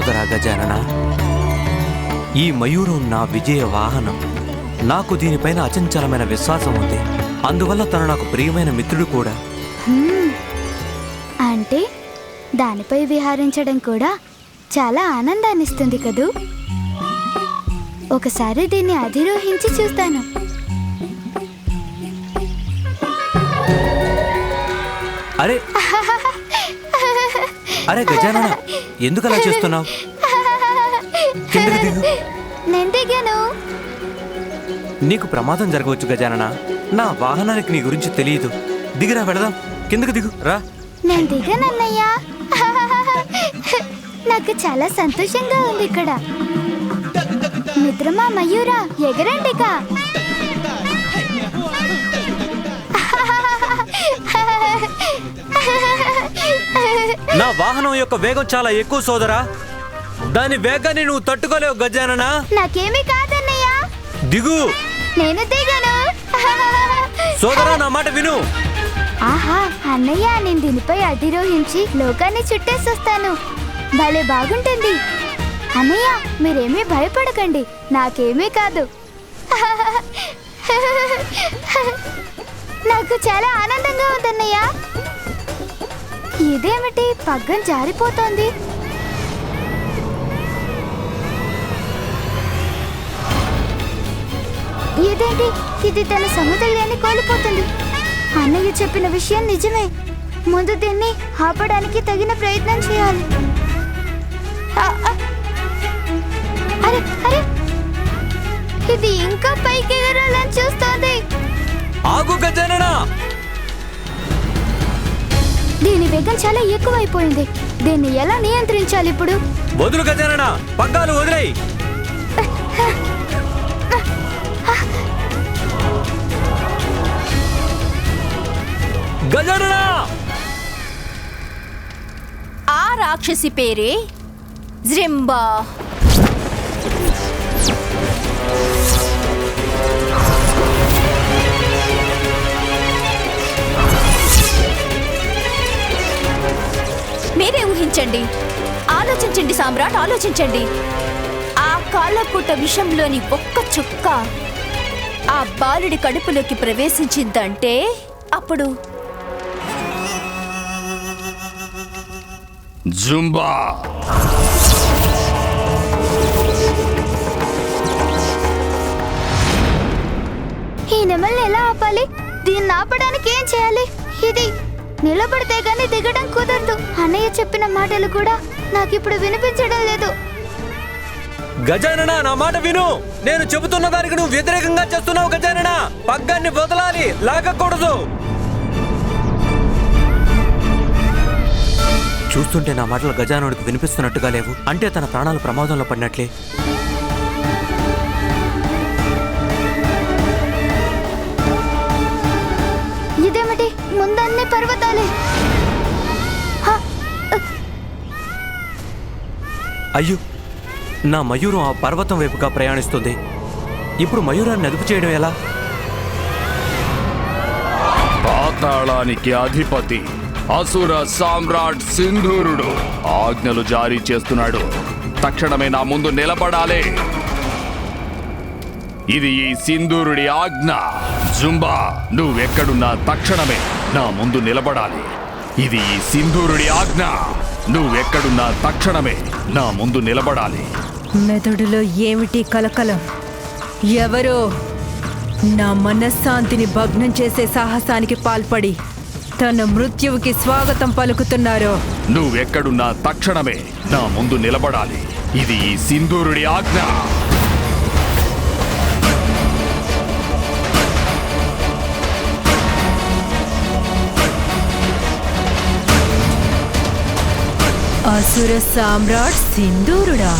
సోదరా గజానన. ఈ మయూరం నా విజయ వాహనం. నాకు దీనిపైన అచంచలమైన విశ్వాసం ఉంది. అందువల్ల తను నాకు ప్రియమైన మిత్రుడు కూడా. అంటే దానిపై విహారించడం కూడా చాలా ఆనందాన్నిస్తుంది కదూ? ఒకసారి దీన్ని అధిరోహించి చూస్తాను. అరే! అరే గజానన ఎందుకు అలా చేస్తున్నావు? కిందకి దిగు. నేను దిగాను. నీకు ప్రమాదం జరగవచ్చు గజానన. నా వాహనానికి నీ గురించి తెలియదు. దిగిరా వెళదాం. కిందకి దిగు. రా. నేను దిగానన్నయ్యా నాకు చాలా సంతోషంగా ఉంది ఇక్కడ. మిత్రమా మయూరా ఎగరండిగా నా వాహనం యొక్క వేగం చాలా ఎక్కువ సోదరా. దాని వేగాన్ని నువ్వు తట్టుకోలేవు గజానన. నాకేమీ కాదన్నయ్యా. దిగు. నేను దిగాను. సోదరా నా మాట విను. ఆహా అన్నయ్య నేను దీనిపై అధిరోహించి లోకాన్ని చుట్టేసొస్తాను. భలే బాగుంటుంది. అన్నయ్య మీరేమీ భయపడకండి. నాకేమీ కాదు. నాకు చాలా ఆనందంగా ఉందన్నయ్య. ఇదేమిటి? పగ్గం జారిపోతోంది. ఇదేంటి? ఇది తన సమతుల్యాన్ని కోల్పోతుంది. అన్నయ్య చెప్పిన విషయం నిజమే. ముందు దీన్ని ఆపడానికి తగిన ప్రయత్నం చేయాలి. అరే అరే. ఇది ఇంకా పైకి ఎగరాలని చూస్తోంది. ఆగు గజానన! దీని వేగం చాలా ఎక్కువైపోయింది. దీన్ని ఎలా నియంత్రించాలి ఇప్పుడు? వదులు గజానన పగ్గాలు వదిలేయి. గజానన! ఆ రాక్షసి పేరే జ్రింబా మీరే ఊహించండి. ఆలోచించండి సామ్రాట్ ఆలోచించండి. ఆ కాళ్ళకూట విషంలోని ఒక్క చుక్క ఆ బాలుడి కడుపులోకి ప్రవేశించిందంటే అప్పుడు? జుంబా. ఈ నెమల్ని ఎలా ఆపాలి? దీన్ని ఆపడానికి ఏం చేయాలి? ఇది నిలబడితే గానీ దిగడం కుదరదు. అన్నయ్య చెప్పిన మాటలు కూడా నాకిప్పుడు వినిపించడం లేదు. గజానన నా మాట విను. నేను చెబుతున్న దానికి నువ్వు వ్యతిరేకంగా చేస్తున్నావు గజానన. పగ్గాన్ని వదలాలి లాగకూడదు. చూస్తుంటే నా మాటలు గజానుడికి వినిపిస్తున్నట్టుగా లేవు. అంటే తన ప్రాణాలు ప్రమాదంలో పడినట్లే. పర్వతాలే. హ, అయ్యో నా మయూరం ఆ పర్వతం వైపుగా ప్రయాణిస్తుంది. ఇప్పుడు మయూరాన్ని అదుపు చేయడం ఎలా? పాతాళానికి అధిపతి అసుర సామ్రాట్ సింధూరుడు ఆజ్ఞలు జారీ చేస్తున్నాడు. తక్షణమే నా ముందు నిలబడాలి. ఇది ఈ సింధూరుడి ఆజ్ఞ. జుంబా నువ్వెక్కడున్నా తక్షణమే. నా ముందు నిలబడాలి. ఇది ఈ సింధూరుడి ఆజ్ఞ. నువ్వెక్కడున్నా తక్షణమే నా ముందు నిలబడాలి. మెదడులో ఏమిటి కలకలం? ఎవరో నా మనశ్శాంతిని భగ్నం చేసే సాహసానికి పాల్పడి తన మృత్యువుకి స్వాగతం పలుకుతున్నారో? నువ్వెక్కడున్నా తక్షణమే నా ముందు నిలబడాలి. ఇది ఈ సింధూరుడి ఆజ్ఞ. అసుర సామ్రాట్ సింధూరుడా?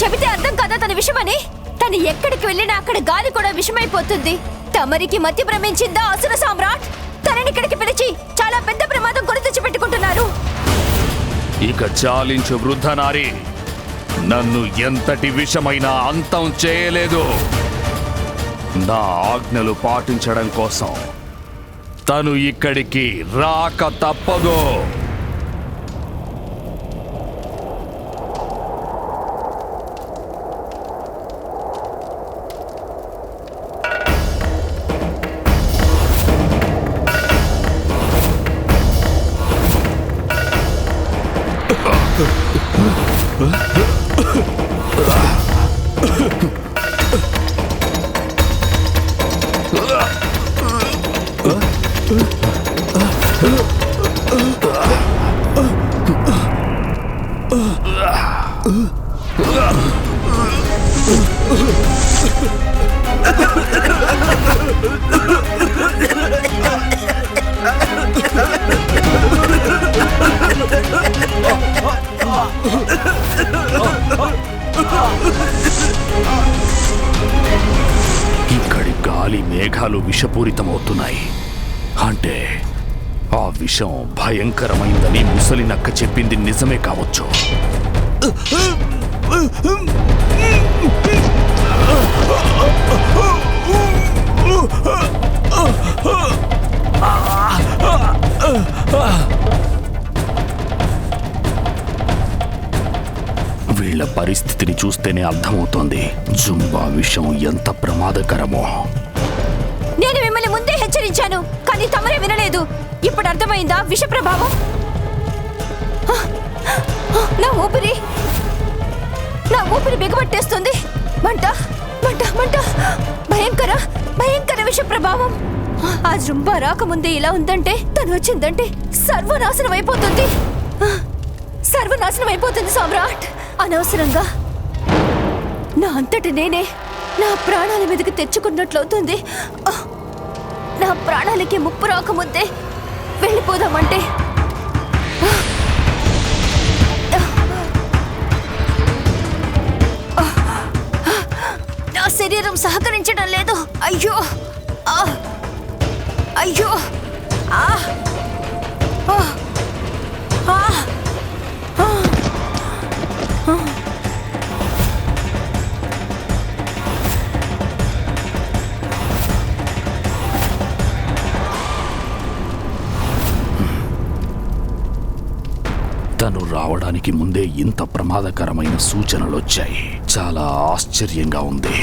చెబితే అర్థం కదా తన విషమని? తను ఎక్కడికి వెళ్ళినా అక్కడ గాలి కూడా విషమైపోతుంది. తమరికి మతి భ్రమించిందా అసుర సామ్రాట్? తనని ఇక్కడికి పిలిచి చాలా పెద్ద ప్రమాదం కొని తెచ్చి పెట్టుకుంటున్నారు ఇక చాలించు వృద్ధ నారి. నన్ను ఎంతటి విషమైనా అంతం చేయలేదు. నా ఆజ్ఞలు పాటించడం కోసం తను ఇక్కడికి రాక తప్పదు. విషపూరితమవుతున్నాయి. అంటే ఆ విషం భయంకరమైందని ముసలి నక్క చెప్పింది నిజమే కావచ్చు. వీళ్ళ పరిస్థితిని చూస్తేనే అర్థమవుతోంది. జుంబా విషం ఎంత ప్రమాదకరమో. నేను మిమ్మల్ని ముందే హెచ్చరించాను కానీ తమరే వినలేదు. ఇప్పుడు అర్థమైందా విష ప్రభావం? ఆ! నా ఊపిరి నా ఊపిరి బిగబట్టేస్తుంది. మంట మంట మంట. భయంకర భయంకర విష ప్రభావం. ఆ జృంబా రాకముందే ఇలా ఉందంటే తను వచ్చిందంటే సర్వనాశనం అయిపోతుంది. ఆ! సర్వనాశనం అయిపోతుంది సామ్రాట్. అనవసరంగా. నా అంతటి నేనే నా ప్రాణాల మీదకి తెచ్చుకున్నట్లవుతుంది. నా ప్రాణాలకి ముప్పు రాకముందే వెళ్ళిపోదామంటే నా శరీరం సహకరించడం లేదు అయ్యో అయ్యో ఆ! ఆ! ఆ! రావడానికి ముందే ఇంత ప్రమాదకరమైన సూచనలు వచ్చాయి చాలా ఆశ్చర్యంగా ఉంది.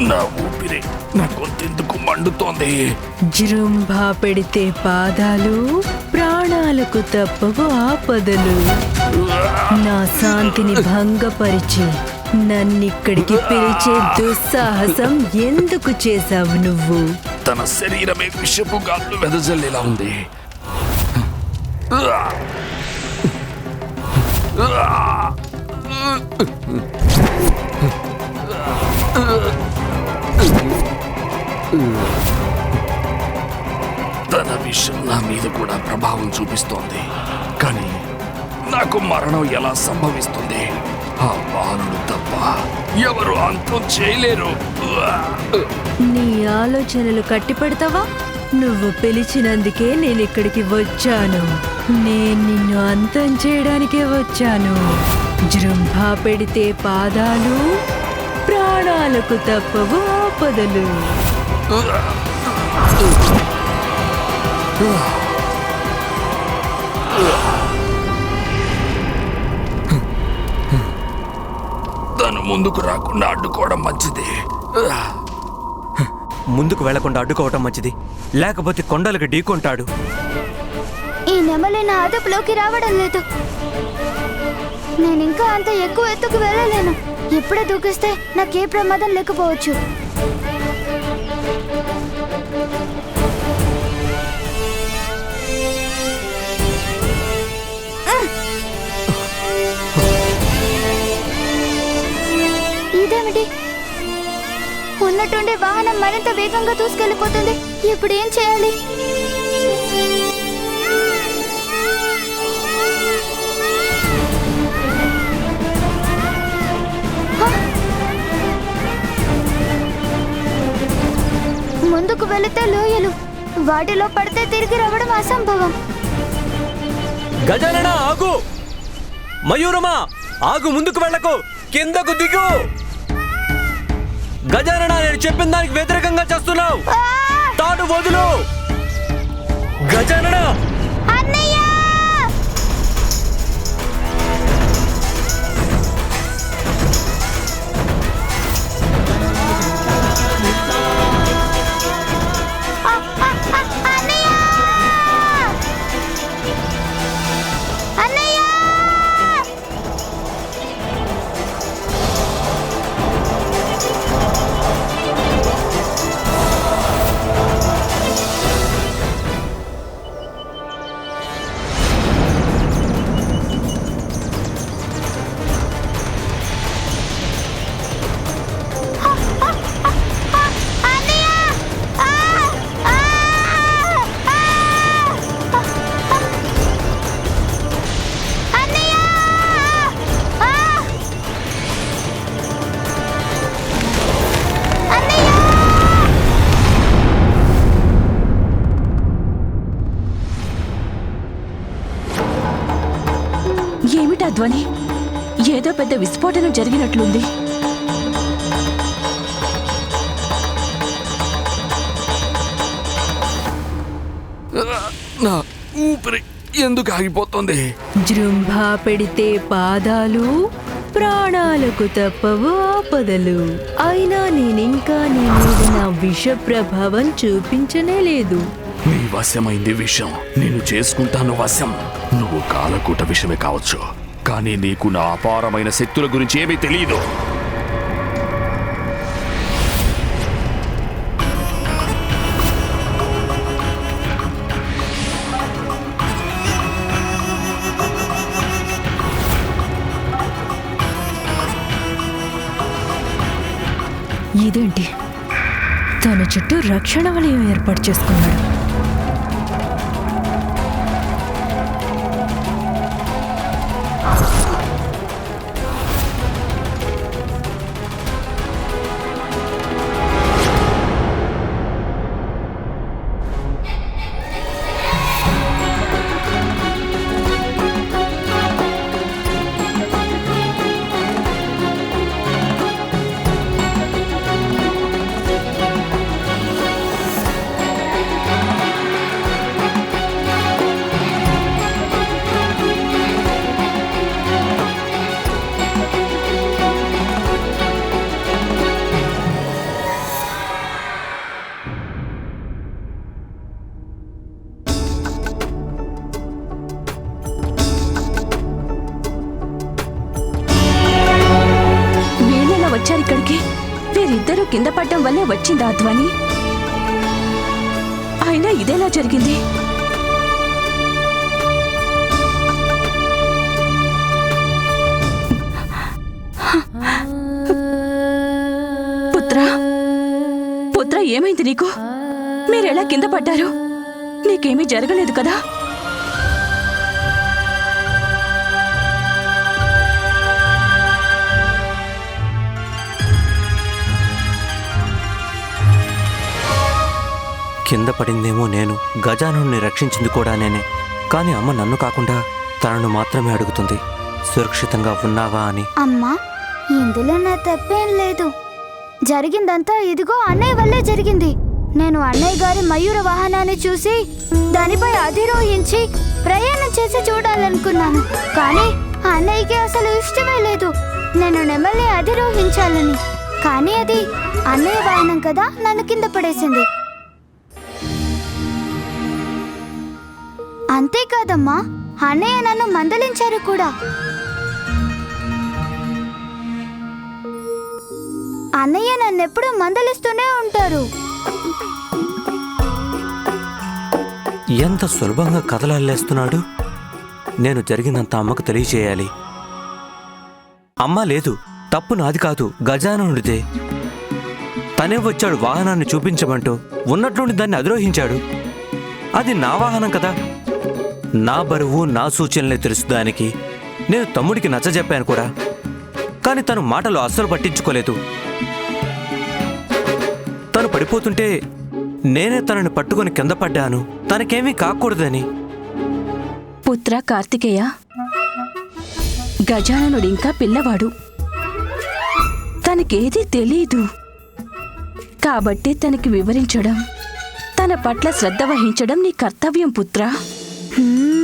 నా ఊపిరి నా గొంతెందుకు మండుతోంది. జృంభా పెడితే పాదాలు ప్రాణాలకు తప్పవు ఆపదలు. నా శాంతిని భంగపరిచి నన్నిక్కడికి పిలిచే దుస్సాహసం ఎందుకు చేశావు నువ్వు? తన శరీరమే విషపు గాలు వెదజల్లేలా ఉంది. తన విషయం నా మీద కూడా ప్రభావం చూపిస్తోంది. కానీ నాకు మరణం ఎలా సంభవిస్తుంది? ఆ బాలుడు తప్ప ఎవరు అంతం చేయలేరు. నీ ఆలోచనలు కట్టిపెడతావా? నువ్వు పిలిచినందుకే నేను ఇక్కడికి వచ్చాను. నేను నిన్ను అంతం చేయడానికే వచ్చాను. జృంభా పెడితే పాదాలు ప్రాణాలకు తప్పవు ఆపదలు. తను ముందుకు రాకుండా అడ్డుకోవడం మంచిది. ముందుకు వెళ్ళకుండా అడ్డుకోవటం మంచిది. లేకపోతే కొండలకు ఢీకొంటాడు. ఈ నెమలి నా అదుపులోకి రావడం లేదు. నేను ఇంకా అంత ఎక్కువ ఎత్తుకు వెళ్ళలేను. ఇప్పుడే దూకిస్తే నాకే ప్రమాదం లేకపోవచ్చు. ఉన్నట్టుండి వాహనం మరింత వేగంగా దూసుకెళ్ళిపోతుంది. ఇప్పుడు ఏం చేయాలి? ముందుకు వెళితే లోయలు వాటిలో పడితే తిరిగి రావడం అసంభవం. గజానన ఆగు! మయూరమా ఆగు ముందుకు వెళ్ళకు కిందకు దిగు! గజానన నేను చెప్పిన దానికి వ్యతిరేకంగా చేస్తున్నావు. తాడు వదులు. గజానన! పొరపాటున జరిగినట్లుంది. నా ఊపిరి ఎందుకు ఆగిపోతుంది? జృంభా పెడితే పాదాలు ప్రాణాలకు తప్పవు ఆపదలు. అయినా నేనింకా నీ మీద నా విష ప్రభావం చూపించనే లేదు. నీ వశమైంది విషం. నేను చేసుకుంటాను వశం. నువ్వు కాలకూట విషయమే కావచ్చు. కానీ నీకు నా అపారమైన శక్తుల గురించి ఏమీ తెలియదు ఇదేంటి? తన చుట్టూ రక్షణ వలయం ఏర్పాటు చేసుకున్నాడు. వచ్చిందా ధ్వని? అయినా ఇదేలా జరిగింది? పుత్ర పుత్ర ఏమైంది నీకు? మీరెలా కింద పడ్డారు? నీకేమీ జరగలేదు కదా? కింద పడిందేమో నేను. గజానుని రక్షించింది కూడా నేనే. కానీ అమ్మ నన్ను కాకుండా తనను మాత్రమే అడుగుతుంది. సురక్షితంగా ఉన్నావా అని. అమ్మా ఇందులో నా తప్పేం లేదు. జరిగిందంతా ఇదిగో అన్నయ్య వల్లే జరిగింది. నేను అన్నయ్య గారి మయూర వాహనాన్ని చూసి దానిపై అధిరోహించి ప్రయాణం చేసి చూడాలనుకున్నాను. కానీ అన్నయ్యకి అసలు ఇష్టమే లేదు. నేను నెమల్ని అధిరోహించాలని. కానీ అది అన్నయ్య వాహనం కదా నన్ను కింద పడేసింది. అంతేకాదమ్మా అన్నయ్య నన్ను మందలించారు కూడా. అన్నయ్య నన్నెప్పుడు మందలిస్తూనే ఉంటారు. ఎంత సులభంగా కథలల్లేస్తున్నాడు? నేను జరిగినంత అమ్మకు తెలియచేయాలి. అమ్మ లేదు తప్పు నాది కాదు గజాననుడిదే. తనే వచ్చాడు వాహనాన్ని చూపించమంటూ ఉన్నట్లుండి దాన్ని అధిరోహించాడు. అది నా వాహనం కదా నా బరువు నా సూచనలే తెలుసు దానికి నేను తమ్ముడికి నచ్చజెప్పాను కూడా. కానీ తను మాటలు అస్సలు పట్టించుకోలేదు. తను పడిపోతుంటే నేనే తనని పట్టుకొని కింద పడ్డాను. తనకేమీ కాకూడదని. పుత్ర కార్తికేయ గజాననుడు ఇంకా పిల్లవాడు. తనకేదీ తెలీదు. కాబట్టి తనకి వివరించడం తన పట్ల శ్రద్ధ వహించడం నీ కర్తవ్యం పుత్ర. Hmm.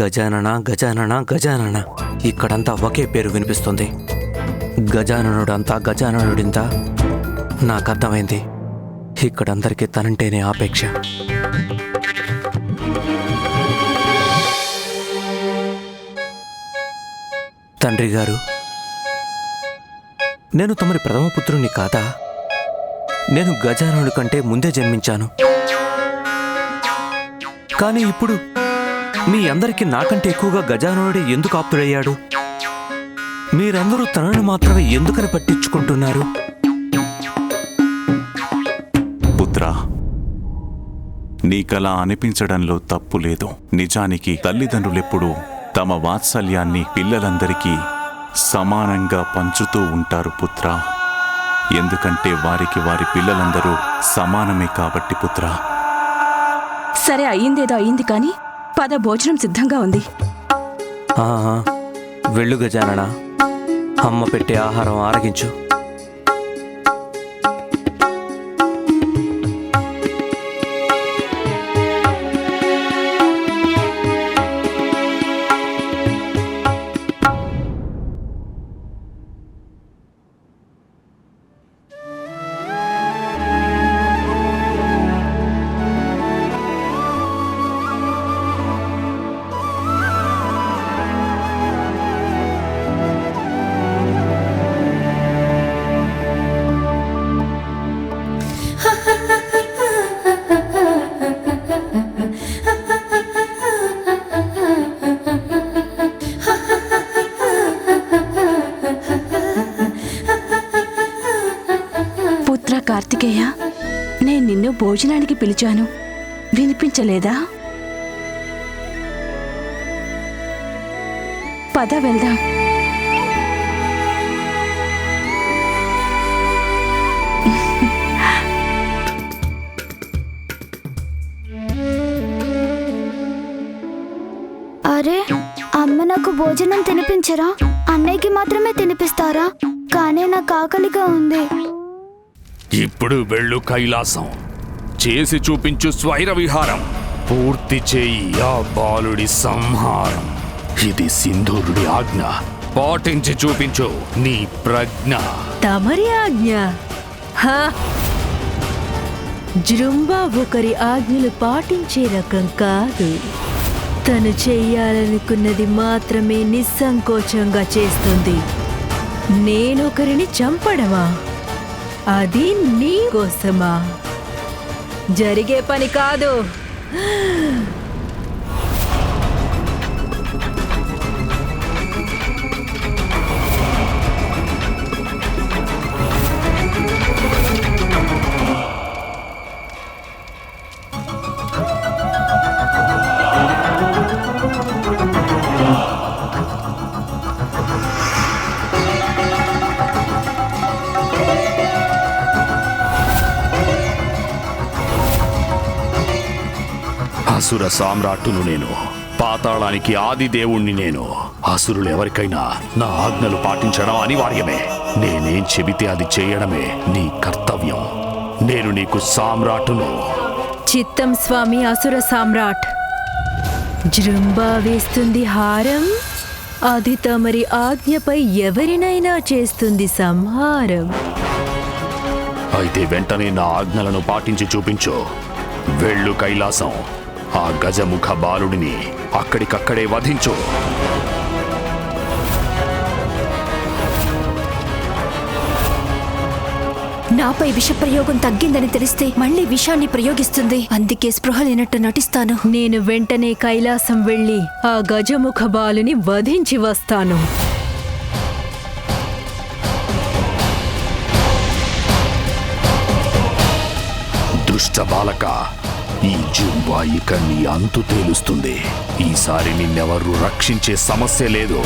గజానన గజానన గజానన. ఇక్కడంతా ఒకే పేరు వినిపిస్తుంది. గజాననుడంతా గజాననుడింత నాకు అర్థమైంది ఇక్కడందరికీ తనంటేనే ఆపేక్ష. తండ్రి గారు నేను తమరి ప్రథమ పుత్రుని కాదా? నేను గజాననుడి కంటే ముందే జన్మించాను. కానీ ఇప్పుడు మీ అందరికీ నాకంటే ఎక్కువగా గజానుడే ఎందుకు ఆప్తుడయ్యాడు? మీరందరూ తనను మాత్రమే ఎందుకని పట్టించుకుంటున్నారు? పుత్రా నీకలా అనిపించడంలో తప్పు లేదు. నిజానికి తల్లిదండ్రులెప్పుడూ తమ వాత్సల్యాన్ని పిల్లలందరికీ సమానంగా పంచుతూ ఉంటారు పుత్రా. ఎందుకంటే వారికి వారి పిల్లలందరూ సమానమే కాబట్టి పుత్రా. సరే అయ్యిందేదో అయ్యింది కానీ పద భోజనం సిద్ధంగా ఉంది. వెళ్ళు గజానన. అమ్మ పెట్టే ఆహారం ఆరగించు. భోజనానికి పిలిచాను. వినిపించలేదా? పద వెళ్దాం. అరే అమ్మ నాకు భోజనం తినిపించరా? అన్నయ్యకి మాత్రమే తినిపిస్తారా? కానీ నాకు ఆకలిగా ఉంది. ఇప్పుడు వెళ్ళు కైలాసం. చేసి చూపించు స్వైర విహారం. పూర్తి చేయి ఆ బాలుడి సంహారం. ఇది సింధూరుడి ఆజ్ఞ. పాటించి చూపించు నీ ప్రజ్ఞ. తమరి ఆజ్ఞ. హా! జృంబా ఒకరి ఆజ్ఞలు పాటించే రకం కాదు. తను చెయ్యాలనుకున్నది మాత్రమే నిస్సంకోచంగా చేస్తుంది. నేనొకరిని చంపడమా? అది నీ కోసమా? జరిగే పని కాదు. అసుర సామ్రాట్టును నేను. పాతాళానికి ఆది దేవుణ్ణి నేను. అసురులు ఎవరికైనా నా ఆజ్ఞలు పాటించడం అనివార్యమే నేనేం చెబితే అది చేయడమే నీ కర్తవ్యం. నేను నీకు సామ్రాట్టును చిత్తం స్వామి అసుర సామ్రాట్. జృంబా వేస్తుంది హారం. అది తమరి ఆజ్ఞపై ఎవరినైనా చేస్తుంది సంహారం. అయితే వెంటనే నా ఆజ్ఞలను పాటించి చూపించు. వెళ్ళు కైలాసం. ఆ గజముఖ బాలుడిని అక్కడికక్కడే వధించు. నాపై విషప్రయోగం తగ్గిందని తెలిస్తే మళ్ళీ విషాన్ని ప్రయోగిస్తుంది. అందుకే స్పృహ లేనట్టు నటిస్తాను. నేను వెంటనే కైలాసం వెళ్ళి ఆ గజముఖ బాలుని వధించి వస్తాను. దుష్ట బాలక ఈ జుంబా ఇక నీ అంతు తేలుస్తుంది. ఈసారి నిన్నెవరు రక్షించే సమస్య లేదు.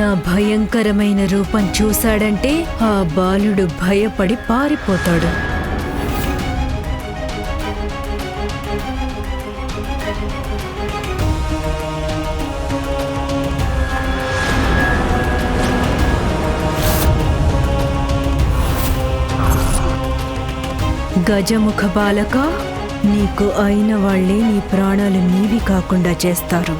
నా భయంకరమైన రూపం చూశాడంటే ఆ బాలుడు భయపడి పారిపోతాడు. గజముఖ బాలక నీకు అయిన వాళ్ళే నీ ప్రాణాలు నీవి కాకుండా చేస్తారు.